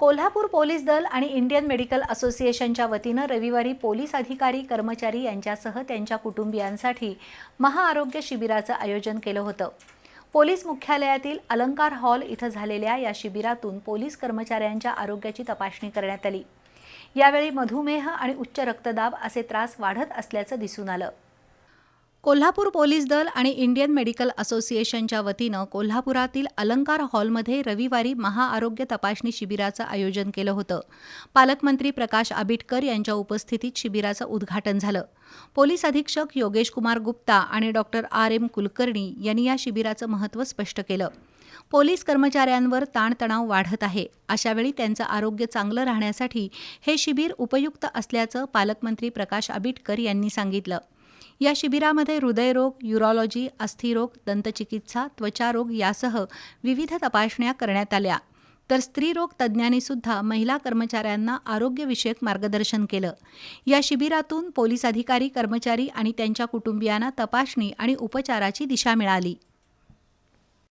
Kolhapur police दल आणि Indian medical असोसिएशनच्या वतीनं रविवारी पोलीस अधिकारी कर्मचारी यांच्यासह त्यांच्या कुटुंबियांसाठी महाआरोग्य शिबिराचं आयोजन केलं होतं. पोलीस मुख्यालयातील अलंकार हॉल इथं झालेल्या या शिबिरातून पोलीस कर्मचाऱ्यांच्या आरोग्याची तपासणी करण्यात आली. यावेळी मधुमेह आणि उच्च रक्तदाब असे त्रास वाढत असल्याचं दिसून आलं. कोल्हापूर पोलीस दल आणि इंडियन मेडिकल असोसिएशनच्या वतीनं कोल्हापुरातील अलंकार हॉलमध्ये रविवारी महाआरोग्य तपासणी शिबिराचं आयोजन केलं होतं. पालकमंत्री प्रकाश आबिटकर यांच्या उपस्थितीत शिबिराचं उद्घाटन झालं. पोलीस अधीक्षक योगेश कुमार गुप्ता आणि डॉक्टर आर. एम. कुलकर्णी यांनी या शिबिराचं महत्त्व स्पष्ट केलं. पोलीस कर्मचाऱ्यांवर ताणतणाव वाढत आहे. अशावेळी त्यांचं आरोग्य चांगलं राहण्यासाठी हे शिबिर उपयुक्त असल्याचं पालकमंत्री प्रकाश आबिटकर यांनी सांगितलं. या शिबिरामध्ये हृदयरोग युरॉलॉजी अस्थिरोग दंतचिकित्सा त्वचारोग यासह विविध तपासण्या करण्यात आल्या. तर स्त्रीरोग तज्ज्ञांनी सुद्धा महिला कर्मचाऱ्यांना आरोग्यविषयक मार्गदर्शन केलं. या शिबिरातून पोलीस अधिकारी कर्मचारी आणि त्यांच्या कुटुंबियांना तपासणी आणि उपचाराची दिशा मिळाली.